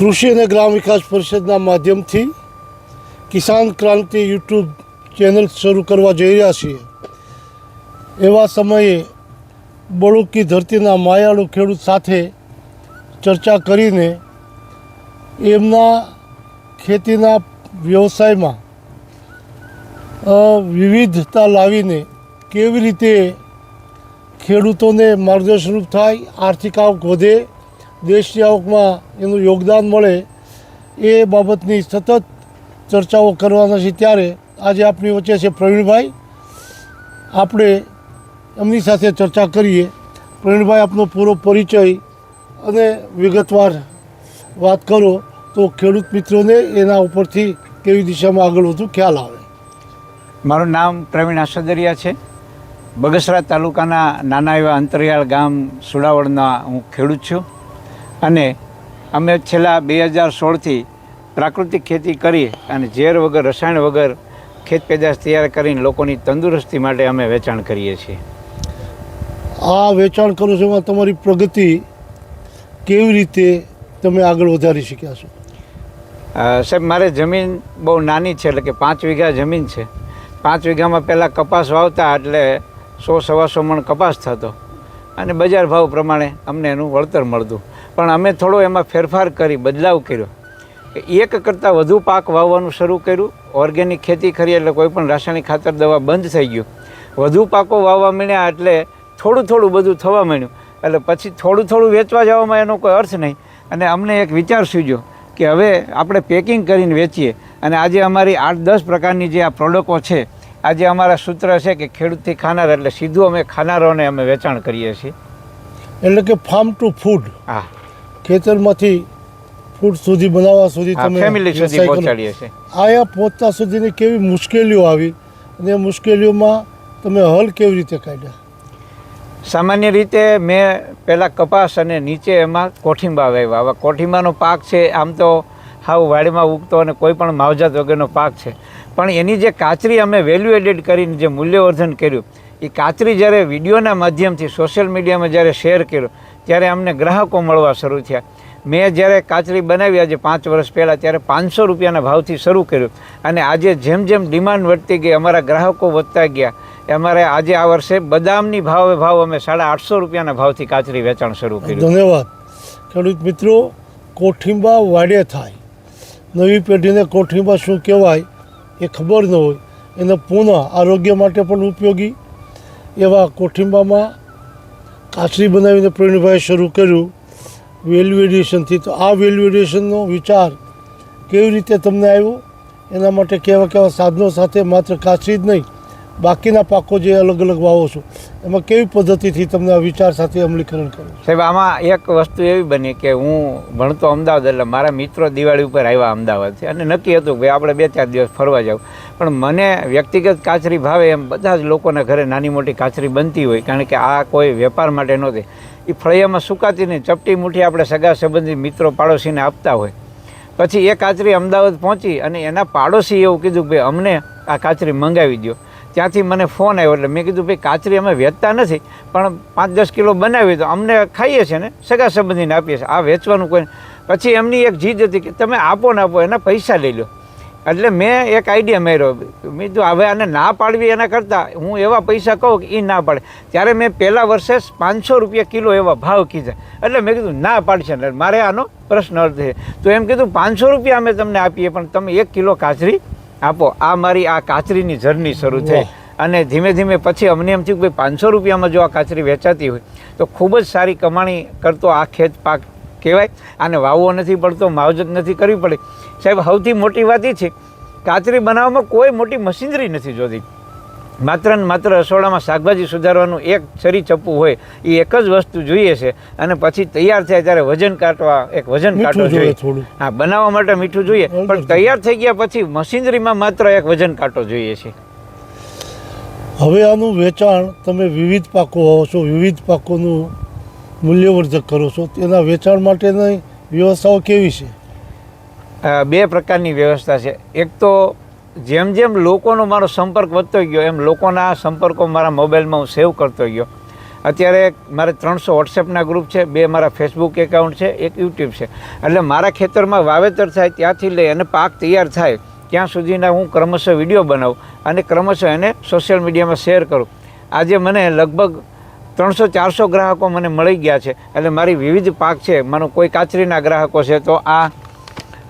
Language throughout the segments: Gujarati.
કૃષિ અને ગ્રામ વિકાસ પરિષદના માધ્યમથી કિસાન ક્રાંતિ યુટ્યુબ ચેનલ શરૂ કરવા જઈ રહ્યા છીએ. એવા સમયે બળુકી ધરતીના માયાળુ ખેડૂત સાથે ચર્ચા કરીને એમના ખેતીના વ્યવસાયમાં વિવિધતા લાવીને કેવી રીતે ખેડૂતોને માર્ગદર્શનરૂપ થાય, આર્થિક આવક વધે દેશની આવકમાં એનું યોગદાન મળે એ બાબતની સતત ચર્ચાઓ કરવાના છે ત્યારે આજે આપણી વચ્ચે છે પ્રવીણભાઈ. આપણે એમની સાથે ચર્ચા કરીએ. પ્રવીણભાઈ, આપનો પૂરો પરિચય અને વિગતવાર વાત કરો તો ખેડૂત મિત્રોને એના ઉપરથી કેવી દિશામાં આગળ વધુ ખ્યાલ આવે. મારું નામ પ્રવીણ આસદરિયા છે. બગસરા તાલુકાના નાના એવા અંતરિયાળ ગામ સુડાવડના હું ખેડૂત છું. અને અમે છેલ્લા બે હજાર સોળથી પ્રાકૃતિક ખેતી કરી અને ઝેર વગર રસાયણ વગર ખેત પેદાશ તૈયાર કરીને લોકોની તંદુરસ્તી માટે અમે વેચાણ કરીએ છીએ. આ વેચાણ કરો છો એમાં તમારી પ્રગતિ કેવી રીતે તમે આગળ વધારી શક્યા છો? સાહેબ મારે જમીન બહુ નાની છે એટલે કે પાંચ વીઘા જમીન છે. પાંચ વીઘામાં પહેલાં કપાસ વાવતા એટલે સો સવાસો મણ કપાસ થતો. અને બજાર ભાવ પ્રમાણે અમને એનું વળતર મળતું. પણ અમે થોડો એમાં ફેરફાર કરી બદલાવ કર્યો. એક કરતાં વધુ પાક વાવવાનું શરૂ કર્યું. ઓર્ગેનિક ખેતી કરી એટલે કોઈ પણ રાસાયણિક ખાતર દવા બંધ થઈ ગયું. વધુ પાકો વાવવા માંડ્યા એટલે થોડું થોડું બધું થવા માંડ્યું. એટલે પછી થોડું થોડું વેચવા જવામાં એનો કોઈ અર્થ નહીં. અને અમને એક વિચાર સૂજ્યો કે હવે આપણે પેકિંગ કરીને વેચીએ. અને આજે અમારી આઠ દસ પ્રકારની જે આ પ્રોડક્ટો છે આજે અમારા સૂત્ર છે કે ખેડૂતથી ખાનાર એટલે સીધું અમે ખાનારોને અમે વેચાણ કરીએ છીએ. એટલે કે ફાર્મ ટુ ફૂડ હા. ખેતરમાંથી ફૂડ સુધી બનાવવા સુધી તમે ફેમિલી સુધી પહોંચાડીએ છીએ. આયા પહોંચતા સુધીની કેવી મુશ્કેલીઓ આવી અને મુશ્કેલીઓમાં તમે હલ કેવી રીતે કાઢ્યા? સામાન્ય રીતે મેં પહેલાં કપાસ અને નીચે એમાં કોઠીંબા વાવ્યા. હવે કોઠીંબાનો પાક છે આમ તો હાવ વાડીમાં ઉગતો અને કોઈ પણ માવજાત વગરનો પાક છે. પણ એની જે કાચરી અમે વેલ્યુ એડેડ કરીને જે મૂલ્યવર્ધન કર્યું એ કાચરી જ્યારે વિડીયોના માધ્યમથી સોશિયલ મીડિયામાં જ્યારે શેર કર્યો ત્યારે અમને ગ્રાહકો મળવા શરૂ થયા. મેં જ્યારે કાચરી બનાવી આજે પાંચ વર્ષ પહેલાં, ત્યારે પાંચસો રૂપિયાના ભાવથી શરૂ કર્યું. અને આજે જેમ જેમ ડિમાન્ડ વધતી ગઈ, અમારા ગ્રાહકો વધતા ગયા. અમારે આજે આ વર્ષે બદામની ભાવે ભાવ અમે સાડા આઠસો રૂપિયાના ભાવથી કાચરી વેચાણ શરૂ કર્યું. ધન્યવાદ. ખેડૂત મિત્રો, કોઠીંબા વાડે થાય. નવી પેઢીને કોઠીંબા શું કહેવાય એ ખબર ન હોય. એને પુનઃ આરોગ્ય માટે પણ ઉપયોગી. એવા કોઠીંબામાં કાચરી બનાવીને પ્રવીણભાઈ શરૂ કર્યું વેલ્યુ તો આ વેલ્યુ વિચાર કેવી રીતે તમને આવ્યો? એના માટે કેવા કેવા સાધનો સાથે માત્ર કાચરી જ નહીં બાકીના પાકો જે અલગ અલગ વાવો છો, એમાં કેવી પદ્ધતિથી તમને આ વિચાર સાથે અમલીકરણ કરો સાહેબ, આમાં એક વસ્તુ એવી બની કે હું ભણતો અમદાવાદ એટલે મારા મિત્રો દિવાળી ઉપર આવ્યા અમદાવાદથી અને નક્કી હતું કે આપણે બે ચાર દિવસ ફરવા જાવ પણ મને વ્યક્તિગત કાચરી ભાવે એમ બધા જ લોકોના ઘરે નાની મોટી કાચરી બનતી હોય, કારણ કે આ કોઈ વેપાર માટે નહોતી. એ ફળિયામાં સુકાતી નહીં, ચપટી મુઠ્ઠી આપણે સગા સંબંધી મિત્રો પાડોશીને આપતા હોય. પછી એ કાચરી અમદાવાદ પહોંચી અને એના પાડોશી એવું કીધું કે અમને આ કાચરી મંગાવી દો ત્યાંથી મને ફોન આવ્યો એટલે મેં કીધું, ભાઈ, કાચરી અમે વેચતા નથી, પણ પાંચ દસ કિલો બનાવી તો અમને ખાઈએ છીએ ને, સગા સંબંધીને આપીએ છીએ આ વેચવાનું કોઈ પછી એમની એક જીદ હતી કે તમે આપો ને આપો, એના પૈસા લઈ લો. એટલે મેં એક આઈડિયા માર્યો. મેં કીધું, હવે આને ના પાડવી એના કરતાં, હું એવા પૈસા કહું કે એ ના પાડે. ત્યારે મેં પહેલા વર્ષે પાંચસો રૂપિયા કિલો એવા ભાવ કીધા. એટલે મેં કીધું, ના પાડશે. ને મારે આનો પ્રશ્ન અર્થ છે. તો એમ કીધું, પાંચસો રૂપિયા અમે તમને આપીએ, પણ તમે એક કિલો કાચરી આપો આ મારી આ કાચરીની જર્ની શરૂ થઈ. અને ધીમે ધીમે પછી અમને એમ થયું કે પાંચસો રૂપિયામાં જો આ કાચરી વેચાતી હોય તો ખૂબ જ સારી કમાણી કરતો આ ખેત પાક કહેવાય. આને વાવવો નથી પડતો માવજત નથી કરવી પડે. સાહેબ સૌથી મોટી વાત એ છે કાચરી બનાવવામાં કોઈ મોટી મશીનરી નથી જોતી. માત્ર ને માત્ર રસોડામાં શાકભાજી સુધારવાનું એક છરી ચપ્પુ હોય એ એક જ વસ્તુ જોઈએ છે. અને પછી તૈયાર થાય ત્યારે વજન કાઢવા એક વજન મીઠું જોઈએ હા બનાવવા માટે મીઠું જોઈએ પણ તૈયાર થઈ ગયા પછી મશીનરીમાં માત્ર એક વજન કાંટો જોઈએ છે. હવે આનું વેચાણ તમે વિવિધ પાકો વાવો છો વિવિધ પાકોનું મૂલ્યવર્ધક કરો છો તેના વેચાણ માટેની વ્યવસ્થાઓ કેવી છે? બે પ્રકારની વ્યવસ્થા છે. એક તો જેમ જેમ લોકોનો મારો સંપર્ક વધતો ગયો, એમ લોકોના સંપર્કો મારા મોબાઈલમાં હું સેવ કરતો ગયો. અત્યારે મારે ત્રણસો વોટ્સએપના ગ્રુપ છે, બે મારા ફેસબુક એકાઉન્ટ છે, એક યુટ્યુબ છે. એટલે મારા ખેતરમાં વાવેતર થાય ત્યાંથી લઈ અને પાક તૈયાર થાય, ત્યાં સુધીના હું ક્રમશઃ વીડિયો બનાવું અને ક્રમશઃ એને સોશિયલ મીડિયામાં શેર કરું. આજે મને લગભગ ત્રણસો ચારસો ગ્રાહકો મને મળી ગયા છે. એટલે મારી વિવિધ પાક છે. માનો કોઈ કાચરીના ગ્રાહકો છે તો આ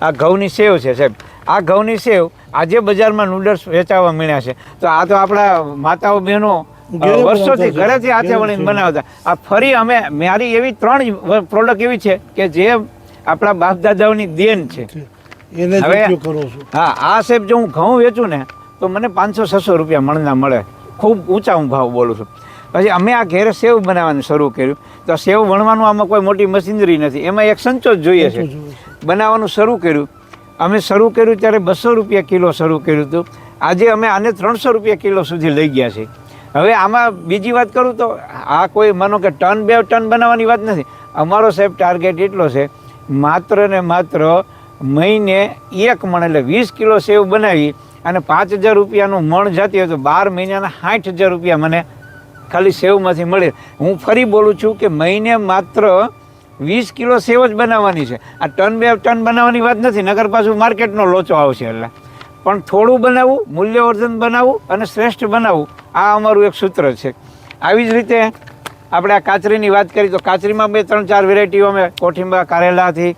આ ઘઉંની સેવ છે સાહેબ. આ ઘઉંની સેવ આજે બજારમાં નૂડલ્સ વેચાવા મળ્યા છે. તો આ તો આપણા માતાઓ બહેનો વર્ષોથી ઘરેથી હાથે વળીને બનાવતા. આ ફરી અમે મારી એવી ત્રણ પ્રોડક્ટ એવી છે કે જે આપણા બાપ દાદાઓની દેન છે. હવે- હા આ સાહેબ જો હું ઘઉં વેચું ને તો મને પાંચસો છસો રૂપિયા મણના મળે. ખૂબ ઊંચા હું ભાવ બોલું છું. પછી અમે આ ઘેરે સેવ બનાવવાનું શરૂ કર્યું. તો સેવ વણવાનું આમાં કોઈ મોટી મશીનરી નથી. એમાં એક સંચો જ જોઈએ છે. બનાવવાનું શરૂ કર્યું. અમે શરૂ કર્યું ત્યારે બસો રૂપિયા કિલો શરૂ કર્યું હતું. આજે અમે આને ત્રણસો રૂપિયા કિલો સુધી લઈ ગયા છીએ હવે આમાં બીજી વાત કરું તો આ કોઈ માનો કે ટન બે ટન બનાવવાની વાત નથી. અમારો સાહેબ ટાર્ગેટ એટલો છે, માત્ર ને માત્ર મહિને એક મણ એટલે વીસ કિલો સેવ બનાવી અને પાંચ હજાર રૂપિયાનું મણ જતી હોય તો બાર મહિનાના સાઠ હજાર રૂપિયા મને ખાલી સેવમાંથી મળે. હું ફરી બોલું છું કે મહિને માત્ર વીસ કિલો સેવ જ બનાવવાની છે. આ ટન બે ટન બનાવવાની વાત નથી, નગર પાછું માર્કેટનો લોચો આવશે એટલે. પણ થોડું બનાવવું મૂલ્યવર્ધન બનાવવું અને શ્રેષ્ઠ બનાવવું આ અમારું એક સૂત્ર છે. આવી જ રીતે આપણે આ કાચરીની વાત કરી, તો કાચરીમાં બે ત્રણ ચાર વેરાયટીઓ અમે કોઠીંબા કારેલાથી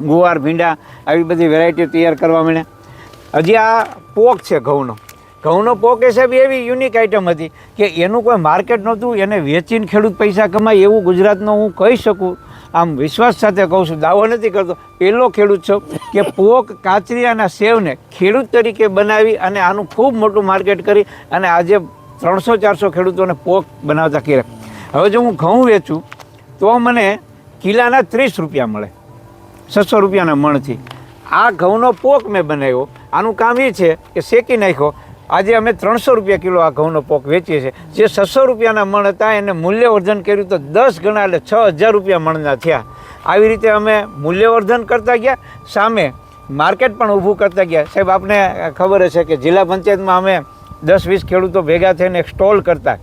ગુવાર, ભીંડા, આવી બધી વેરાયટીઓ તૈયાર કરવા માંડ્યા. હજી આ પોક છે ઘઉંનો. ઘઉંનો પોક એ સાહેબ એવી યુનિક આઇટમ હતી કે એનું કોઈ માર્કેટ નહોતું, એને વેચીને ખેડૂત પૈસા કમાય એવું ગુજરાતનો હું કહી શકું આમ વિશ્વાસ સાથે કહું છું, દાવો નથી કરતો. પહેલો ખેડૂત છું કે પોક કાચરિયાના સેવને ખેડૂત તરીકે બનાવી અને આનું ખૂબ મોટું માર્કેટ કરી અને આજે ત્રણસો, ચારસો ખેડૂતોને પોક બનાવતા કર્યા. હવે જો હું ઘઉં વેચું, તો મને કિલાના ત્રીસ રૂપિયા મળે. છસો રૂપિયાના મણથી. આ ઘઉંનો પોક મેં બનાવ્યો. આનું કામ એ છે કે શેકી નાખ્યો આજે અમે ત્રણસો રૂપિયા કિલો આ ઘઉંનો પોક વેચીએ છીએ. જે છસો રૂપિયાના મણ હતા, એને મૂલ્યવર્ધન કર્યું તો દસ ગણા એટલે છ હજાર રૂપિયા મણના થયા. આવી રીતે અમે મૂલ્યવર્ધન કરતા ગયા. સામે માર્કેટ પણ ઊભું કરતા ગયા. સાહેબ, આપને ખબર હશે કે જિલ્લા પંચાયતમાં અમે દસ વીસ ખેડૂતો ભેગા થઈને એક સ્ટોલ કરતા.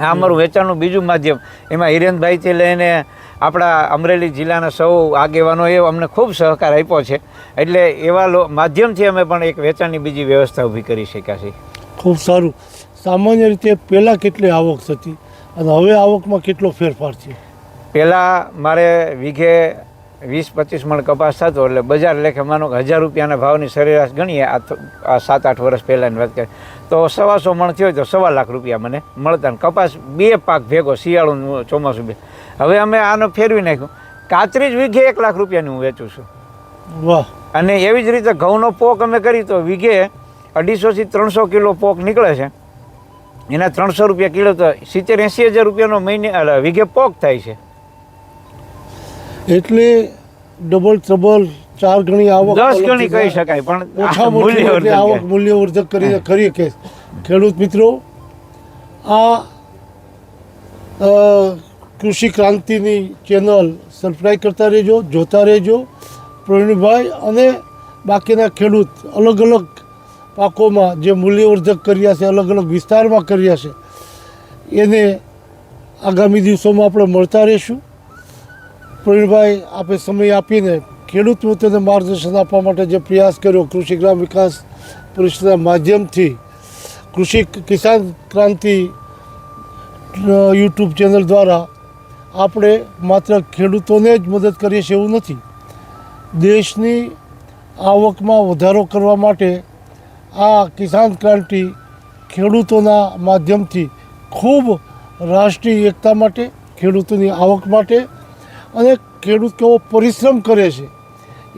આ અમારું વેચાણનું બીજું માધ્યમ. એમાં હિરેનભાઈથી લઈને આપણા અમરેલી જિલ્લાના સૌ આગેવાનો એ અમને ખૂબ સહકાર આપ્યો છે. એટલે એવા લો માધ્યમથી અમે પણ એક વેચાણની બીજી વ્યવસ્થા ઊભી કરી શક્યા છીએ. ખૂબ સારું. સામાન્ય રીતે પહેલાં કેટલી આવક થતી અને હવે આવકમાં કેટલો ફેરફાર છે? પહેલાં મારે વીઘે વીસ પચીસ મણ કપાસ થતો એટલે બજાર લેખે માનો કે હજાર રૂપિયાના ભાવની સરેરાશ ગણીએ. આ સાત આઠ વર્ષ પહેલાંની વાત કરીએ. તો સવાસો મણ થયો તો સવા લાખ રૂપિયા મને મળતા કપાસ બે પાક ભેગો શિયાળુનું ચોમાસું બે હવે અમે આનો ફેરવી નાખ્યું. કાચરી જ વીઘે એક લાખ રૂપિયાની હું વેચું છું. વાહ. અને એવી જ રીતે ઘઉંનો પોક અમે કરી તો વીઘે અઢીસોથી ત્રણસો કિલો પોક નીકળે છે. એના ત્રણસો રૂપિયા કિલો તો સિત્તેર એંસી હજાર રૂપિયાનો મહિને વીઘે પોક થાય છે. એટલે ડબલ ત્રબલ ચાર ગણી આવક દસ ગણી કહી શકાય પણ ઓછા મૂલ્ય આવક મૂલ્યવર્ધક કરી કરીએ કે ખેડૂત મિત્રો આ કૃષિ ક્રાંતિની ચેનલ સબસ્ક્રાઈબ કરતા રહેજો, જોતા રહેજો. પ્રવીણભાઈ અને બાકીના ખેડૂત અલગ અલગ પાકોમાં જે મૂલ્યવર્ધક કર્યા છે, અલગ અલગ વિસ્તારમાં કર્યા છે, એને આગામી દિવસોમાં આપણે મળતા રહીશું. પ્રવીણભાઈ, આપે સમય આપીને ખેડૂત મિત્રોને માર્ગદર્શન આપવા માટે જે પ્રયાસ કર્યો કૃષિ ગ્રામ વિકાસ પરિષદના માધ્યમથી, કૃષિ કિસાન ક્રાંતિ યુટ્યુબ ચેનલ દ્વારા આપણે માત્ર ખેડૂતોને જ મદદ કરીએ છીએ એવું નથી. દેશની આવકમાં વધારો કરવા માટે આ કિસાન ક્રાંતિ ખેડૂતોના માધ્યમથી ખૂબ રાષ્ટ્રીય એકતા માટે, ખેડૂતોની આવક માટે અને ખેડૂત કેવો પરિશ્રમ કરે છે,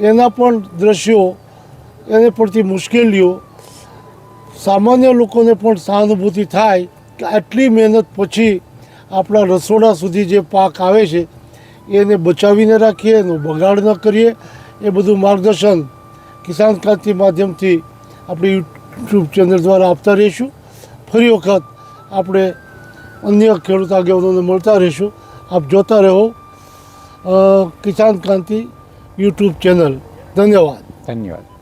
એના પણ દ્રશ્યો એને પડતી મુશ્કેલીઓ, સામાન્ય લોકોને પણ સહાનુભૂતિ થાય કે આટલી મહેનત પછી આપણા રસોડા સુધી જે પાક આવે છે, એને બચાવીને રાખીએ, એનો બગાડ ન કરીએ. એ બધું માર્ગદર્શન કિસાન ક્રાંતિ માધ્યમથી આપણે યુટ્યુબ ચેનલ દ્વારા આપતા રહીશું. ફરી વખત આપણે અન્ય ખેડૂત આગેવાનોને મળતા રહીશું. આપ જોતા રહો કિસાન ક્રાંતિ યુટ્યુબ ચેનલ. ધન્યવાદ. ધન્યવાદ.